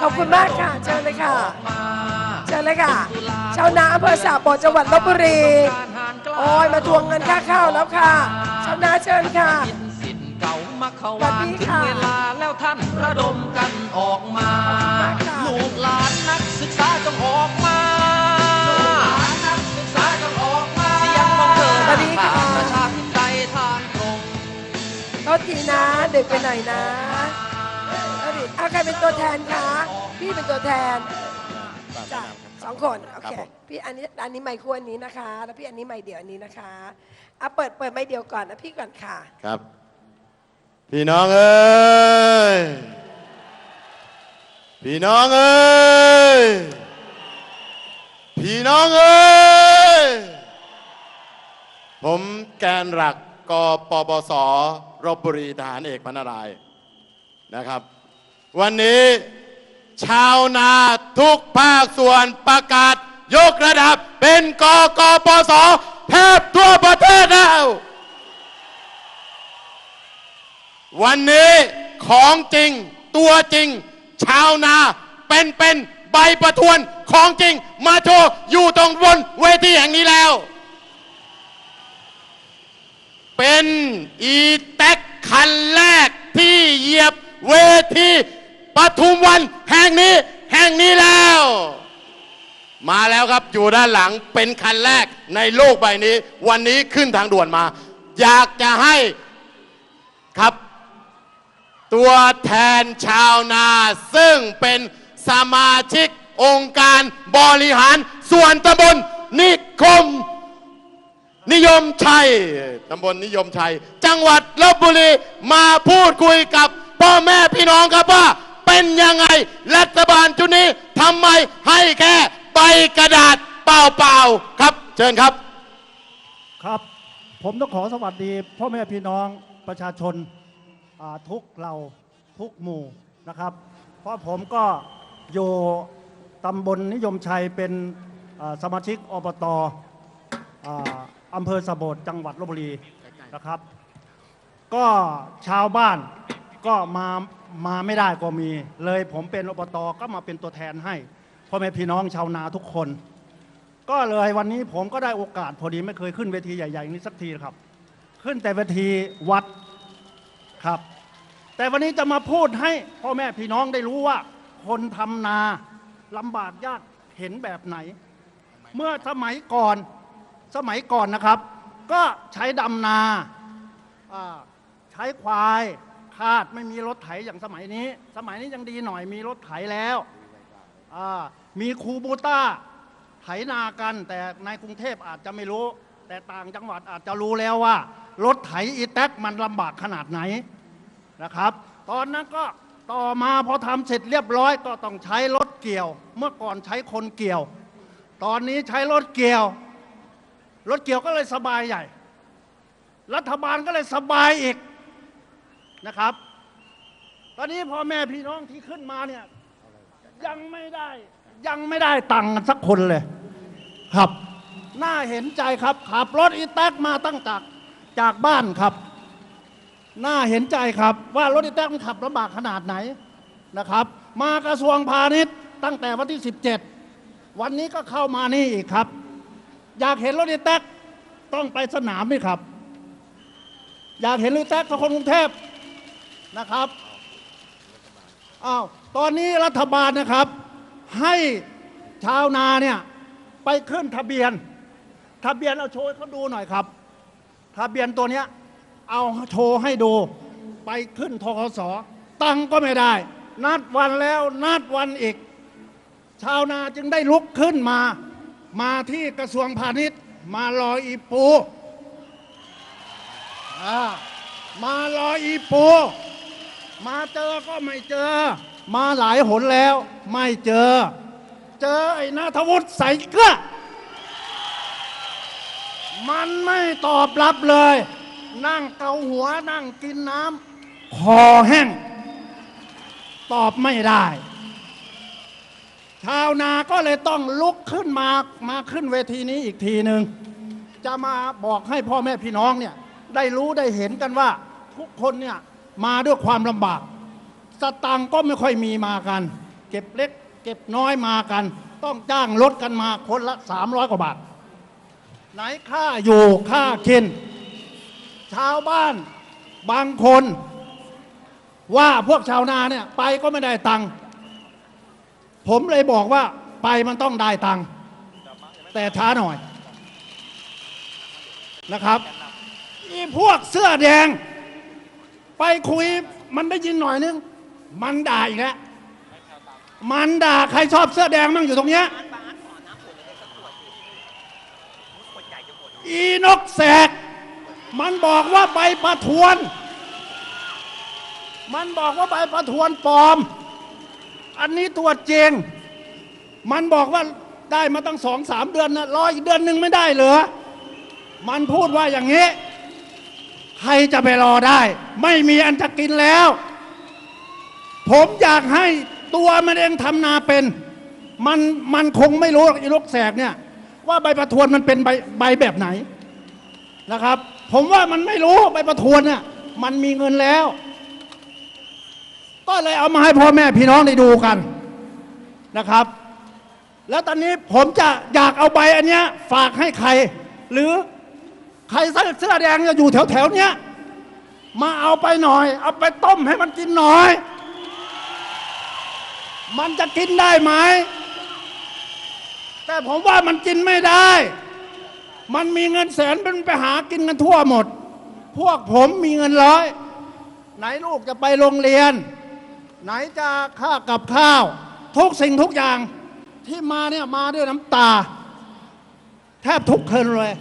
ขอบคุณมากค่ะ เชิญเลยค่ะ เชิญเลยค่ะชาวนาอำเภอสาโบดจังหวัดลบบุรี โอ้ยมาทวงเงินค่าข้าวแล้วค่ะ ชาวนาเชิญค่ะสิทธิ์เก่ามาเขาสวัวาสนดีถึงค่ะเวลาแล้วท่านระดมกันออกมาค่ะลูกหลานนักศึกษาจงออกมานักศึกษาจงออกมาเสียงของเธอสวัสดีค่ะประชาธิปไตยทางตรงโทษทีนะดึกไปหน่อยนะโทษที เอาใครเป็นตัวแทนคะ พี่เป็นตัวแทนจ้ะสองคนโอเคพี่อันนี้อันนี้ไมค์คู่อันนี้นะคะ แล้วพี่อันนี้ไมค์เดียวอันนี้นะคะเอาเปิดเปิดไมค์เดียวก่อนนะพี่ก่อนค่ะ ครับ พี่น้องเอ้ยพี่น้องเอ้ยพี่น้องเอ้ยผมแกนหลักกปปสรบบุรีทหารเอกพนารายณ์นะครับ วันนี้ชาวนาทุกภาคส่วนประกาศ ยกระดับเป็นกกปสแทบทั่วประเทศแล้ว วันนี้ของจริงตัวจริง ชาวนาเป็นเป็นใบประทวนของจริง มาโชว์อยู่ตรงบนเวทีแห่งนี้แล้ว เป็นอีแท็กคันแรกที่เหยียบเวที ปทุมวันแห่งนี้แห่งนี้แล้ว มาแล้วครับอยู่ด้านหลังเป็นคันแรกในโลกใบนี้ วันนี้ขึ้นทางด่วนมา อยากจะให้ครับ ตัวแทนชาวนา ซึ่งเป็นสมาชิกองค์การบริหารส่วนตำบลนิคม นิยมชัยตำบลนิยมชัย จังหวัดลบบุรีมาพูดคุยกับพ่อแม่พี่น้องครับว่า เป็นยังไง รัฐบาลชุดนี้ทำไมให้แค่ใบกระดาษเปล่าๆครับ เชิญครับ ครับ ผมต้องขอสวัสดีพ่อแม่พี่น้องประชาชนาทุกเราทุกหมู่นะครับ เพราะผมก็อยู่ตำบลนิยมชัยเป็นสมาชิกอบตอ่าอำเภอสะโบดจังหวัดลบบุรีนะครับ ก็ชาวบ้านก็มา มาไม่ได้ก็มี เลยผมเป็นอบตก็มาเป็นตัวแทนให้พ่อแม่พี่น้องชาวนาทุกคน ก็เลยวันนี้ผมก็ได้โอกาสพอดีไม่เคยขึ้นเวทีใหญ่ๆนี้สักทีครับ ขึ้นแต่เวทีวัดครับ แต่วันนี้จะมาพูดให้พ่อแม่พี่น้องได้รู้ว่า คนทำนาลำบากยากเห็นแบบไหน เมื่อสมัยก่อนสมัยก่อนนะครับ ก็ใช้ดำนาอ่าใช้ควาย คาดไม่มีรถไถอย่างสมัยนี้ สมัยนี้ยังดีหน่อยมีรถไถแล้วมีคูบูต้าไถนากัน แต่ในกรุงเทพอาจจะไม่รู้ แต่ต่างจังหวัดอาจจะรู้แล้วว่า รถไถอีแท็กมันลำบากขนาดไหนนะครับ ตอนนั้นก็ต่อมาพอทำเสร็จเรียบร้อยก็ต้องใช้รถเกี่ยว เมื่อก่อนใช้คนเกี่ยว ตอนนี้ใช้รถเกี่ยว รถเกี่ยวก็เลยสบายใหญ่ รัฐบาลก็เลยสบายอีก นะครับ ตอนนี้พ่อแม่พี่น้องที่ขึ้นมาเนี่ยยังไม่ได้ยังไม่ได้ตังค์กันสักคนเลย ครับ น่าเห็นใจครับขับรถอีแท็กมาตั้งจากจากบ้านครับ น่าเห็นใจครับ ว่ารถอีแท็กมันขับลำบากขนาดไหนนะครับ มากระทรวงพาณิชย์ตั้งแต่วันที่ 17 วันนี้ก็เข้ามานี่อีกครับ อยากเห็นรถอีแท็กต้องไปสนามนี่ครับ อยากเห็นรถอีแท็กทุกคนกรุงเทพ นะครับอ้าวตอนนี้รัฐบาลนะครับ ให้ชาวนาเนี่ยไปขึ้นทะเบียน ทะเบียนเอาโชว์เขาดูหน่อยครับ ทะเบียนตัวเนี้ยเอาโชว์ให้ดู ไปขึ้นทกสตังก็ไม่ได้ นัดวันแล้วนัดวันอีก ชาวนาจึงได้ลุกขึ้นมา มาที่กระทรวงพาณิชย์ มารออีปูมารออีปู มาเจอก็ไม่เจอ มาหลายหนแล้วไม่เจอ เจอไอ้นาทวุฒิใส่เกลือมันไม่ตอบรับเลย นั่งเกาหัวนั่งกินน้ำคอแห้ง ตอบไม่ได้ ชาวนาก็เลยต้องลุกขึ้นมามาขึ้นเวทีนี้อีกทีหนึ่งจะมาบอกให้พ่อแม่พี่น้องเนี่ยได้รู้ได้เห็นกันว่าทุกคนเนี่ย มาด้วยความลำบาก สตังก็ไม่ค่อยมีมากัน เก็บเล็ก เก็บน้อยมากัน ต้องจ้างรถกันมาคนละ 300 กว่าบาท ไหนค่าอยู่ค่ากิน ชาวบ้านบางคน ว่าพวกชาวนาเนี่ยไปก็ไม่ได้ตังค์ผมเลยบอกว่าไปมันต้องได้ตังค์แต่ช้าหน่อยนะครับอีพวกเสื้อแดง ไปคุยมันได้ยินหน่อยนึง มันด่าอีกแล้วมันด่าใครชอบเสื้อแดงมั่งอยู่ตรงเนี้ยอีนกแสก มันบอกว่าใบประทวน มันบอกว่าใบประทวนปลอม อันนี้ตัวจริง มันบอกว่าได้มาตั้งสองสามเดือนนะรออีกเดือนหนึ่งไม่ได้เหรอ มันพูดว่าอย่างนี้ ใครจะไปรอได้ ไม่มีอันจะกินแล้ว ผมอยากให้ตัวมันเองทำนาเป็น มันมันคงไม่รู้หรอกอีลกแสกเนี่ย ว่าใบประทวนมันเป็นใบใบแบบไหนนะครับ ผมว่ามันไม่รู้ใบประทวนเนี่ยมันมีเงินแล้ว ก็เลยเอามาให้พ่อแม่พี่น้องได้ดูกันนะครับ แล้วตอนนี้ผมจะอยากเอาใบอันเนี้ยฝากให้ใคร หรือ ใครใส่เสื้อแดงจะอยู่แถวแถวๆเนี้ยมาเอาไปหน่อย เอาไปต้มให้มันกินหน่อย มันจะกินได้ไหม แต่ผมว่ามันกินไม่ได้ มันมีเงินแสนเป็นไปหากินกันทั่วหมด พวกผมมีเงินร้อย ไหนลูกจะไปโรงเรียน ไหนจะค่ากับข้าว ทุกสิ่งทุกอย่างที่มาเนี่ยมาด้วยน้ำตา แทบทุกคืนเลย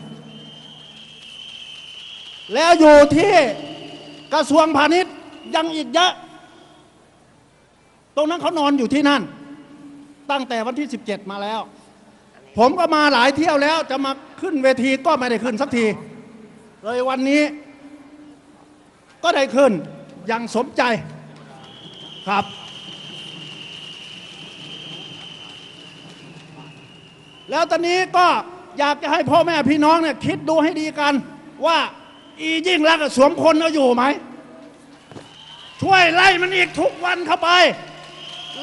แล้วอยู่ที่กระทรวงพาณิชย์ยังอีกเยอะตรงนั้นเขานอนอยู่ที่นั่น ตั้งแต่วันที่ 17 มาแล้ว ผมก็มาหลายเที่ยวแล้ว จะมาขึ้นเวทีก็ไม่ได้ขึ้นสักที เลยวันนี้ก็ได้ขึ้นอย่างสมใจครับ แล้วตอนนี้ก็อยากจะให้พ่อแม่พี่น้องเนี่ยคิดดูให้ดีกันว่า อียิ่งรักษณ์กับสวมคนเอาอยู่ไหม ช่วยไล่มันอีกทุกวันเข้าไป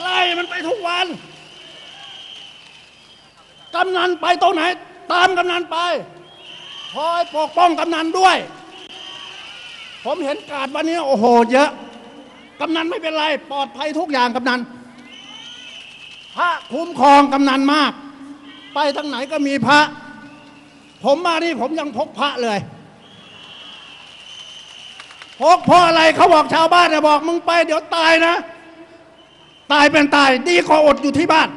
ไล่มันไปทุกวัน กำนันไปตรงไหน ตามกำนันไปคอยปกป้องกำนันด้วย ผมเห็นการดวันนี้โอ้โหเยอะ กำนันไม่เป็นไร ปลอดภัยทุกอย่างกำนันพระคุ้มครองกำนันมาก ไปทางไหนก็มีพระ ผมมานี่ผมยังพกพระเลย พกเพราะอะไรเขาบอกชาวบ้านเนี่ยบอกมึงไปเดี๋ยวตายนะ ตายเป็นตายดีกว่าอดอยู่ที่บ้าน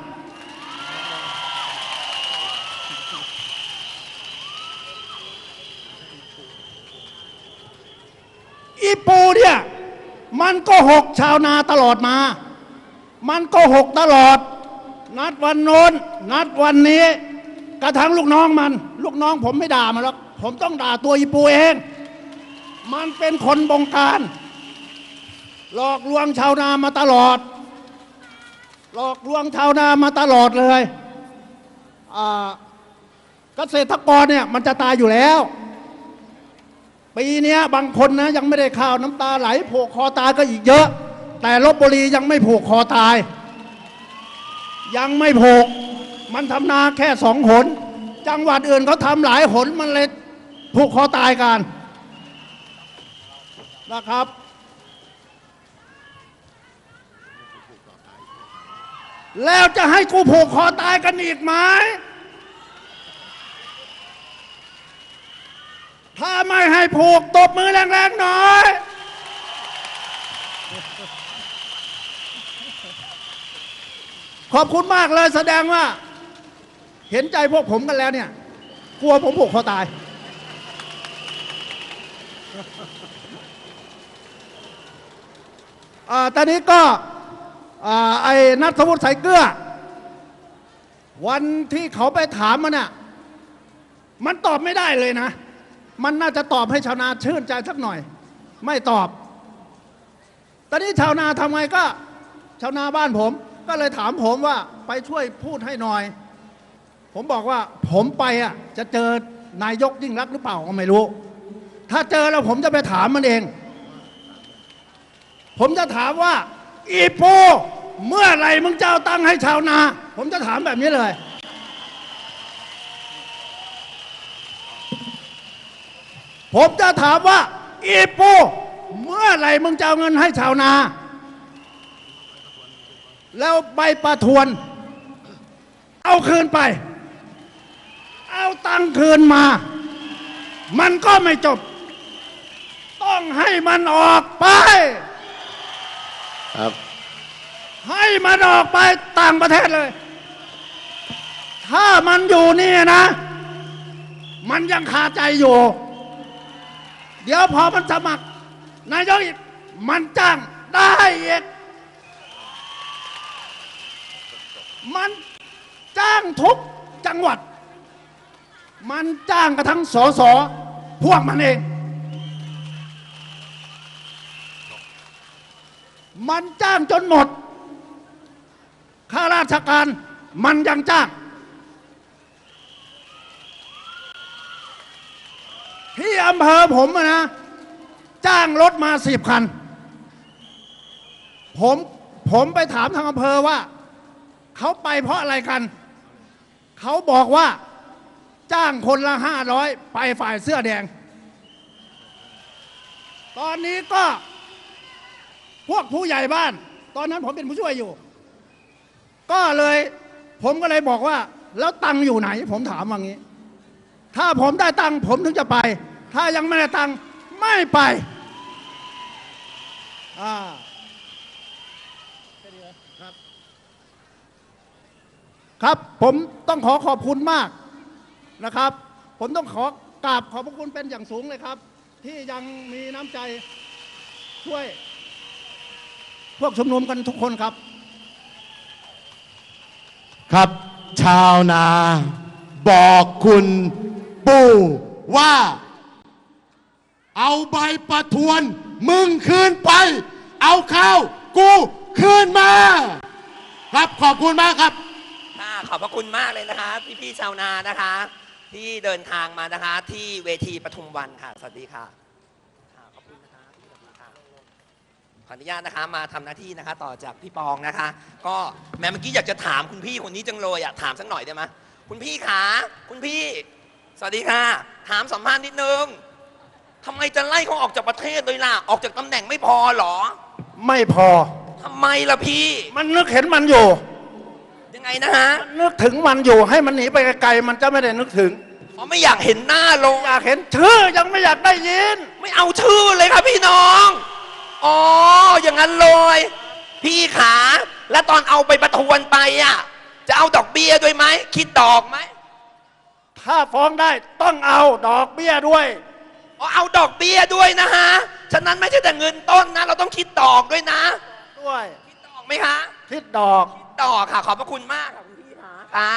อีปูเนี่ย มันก็หกชาวนาตลอดมา มันก็หกตลอด นัดวันโน้น นัดวันนี้ กระทั่งลูกน้องมัน ลูกน้องผมไม่ด่ามันหรอกผมต้องด่าตัวอีปูเอง มันเป็นคนบงการ หลอกลวงชาวนามาตลอด หลอกลวงชาวนามาตลอดเลยเกษตรกรเนี่ยมันจะตายอยู่แล้ว ปีนี้บางคนนะยังไม่ได้ข้าวน้ำตาไหลโผกคอตายก็อีกเยอะ แต่ลบบุรียังไม่โผกคอตาย ยังไม่โผกมันทำนาแค่สองหน จังหวัดอื่นเขาทำหลายหนมันเลยผูกคอตายกัน นะครับ แล้วจะให้กูผูกคอตายกันอีกไหม ถ้าไม่ให้ผูกตบมือแรงๆหน่อย ขอบคุณมากเลยแสดงว่า เห็นใจพวกผมกันแล้วเนี่ย กลัวผมผูกคอตาย อ่า ตอนนี้ก็ไอ้นัทวุฒิใส่เกลือ วันที่เขาไปถามมันน่ะมันตอบไม่ได้เลยนะ มันน่าจะตอบให้ชาวนาชื่นใจสักหน่อย ไม่ตอบ ตอนนี้ชาวนาทำไงก็ ชาวนาบ้านผม ก็เลยถามผมว่าไปช่วยพูดให้หน่อย ผมบอกว่าผมไปอะจะเจอนายกยิ่งรักหรือเปล่าก็ไม่รู้ ถ้าเจอแล้วผมจะไปถามมันเอง ผมจะถามว่า อีโป เมื่อไหรมึงจะเอาตังค์ให้ชาวนา ผมจะถามแบบนี้เลย ผมจะถามว่า อีโป เมื่อไหรมึงจะเอาเงินให้ชาวนา แล้วใบประทวน เอาคืนไป เอาตังค์คืนมา มันก็ไม่จบ ต้องให้มันออกไป ครับ ให้มันออกไปต่างประเทศเลย ถ้ามันอยู่นี่นะ มันยังคาใจอยู่ เดี๋ยวพอมันสมัครนายกอีกมันจ้างได้อีกมันจ้างทุกจังหวัด มันจ้างกระทั่งสอสอพวกมันเอง มันจ้างจนหมด ข้าราชการมันยังจ้าง ที่อำเภอผมนะ จ้างรถมาสิบคัน ผมผมไปถามทางอำเภอว่า เขาไปเพราะอะไรกัน เขาบอกว่าจ้างคนละห้าร้อยไปฝ่ายเสื้อแดง ตอนนี้ก็ พวกผู้ใหญ่บ้าน ตอนนั้นผมเป็นผู้ช่วยอยู่ ก็เลยผมก็เลยบอกว่า แล้วตังค์อยู่ไหน ผมถามว่างี้ ถ้าผมได้ตังค์ผมถึงจะไป ถ้ายังไม่ได้ตังค์ไม่ไปอ่าครับครับผมต้องขอขอบคุณมากนะครับ ผมต้องขอกราบขอบพระคุณเป็นอย่างสูงเลยครับ ที่ยังมีน้ำใจช่วย พวกชุมนุมกันทุกคนครับ ครับ ชาวนา บอกคุณปู่ว่า เอาใบประทวน มึงคืนไป เอาข้าว กูคืนมา ครับขอบคุณมากครับค่ะขอบพระคุณมากเลยนะคะ พี่พี่ๆชาวนานะคะ ที่เดินทางมานะคะ ที่เวทีปทุมวันค่ะ สวัสดีค่ะค่ะขอบคุณนะคะสวัสดีค่ะข ออนุญาตนะคะมาทำหน้าที่นะคะ ต่อจากพี่ปองนะคะ ก็แม้เมื่อกี้อยากจะถามคุณพี่คนนี้จังเลยอะถามสักหน่อยได้ไหมคุณพี่ขาคุณพี่ สวัสดีค่ะ ถามสัมภาษณ์นิดนึงทำไมจะไล่เขาออกจากประเทศเลยล่ะออกจากตำแหน่งไม่พอเหรอ ไม่พอทำไมล่ะพี่ มันนึกเห็นมันอยู่ ยังไงนะฮะนึกถึงมันอยู่ให้มันหนีไปไกลๆมันจะไม่ได้นึกถึงอ๋อไม่อยากเห็นหน้าลงอยากเห็นชื่อยังไม่อยากได้ยิน ไม่เอาชื่อเลยครับพี่น้อง อ๋อ อย่างนั้นเลย พี่ขา แล้วตอนเอาไปประทวนไปอะ จะเอาดอกเบี้ยด้วยไหม คิดดอกไหม ถ้าฟ้องได้ต้องเอาดอกเบี้ยด้วย อ๋อ เอาดอกเบี้ยด้วยนะฮะ ฉะนั้นไม่ใช่แต่เงินต้นนะ เราต้องคิดดอกด้วยนะ ด้วย คิดดอกไหมคะ คิดดอก คิดดอกค่ะ ขอบพระคุณมากค่ะคุณพี่ขาค่ะ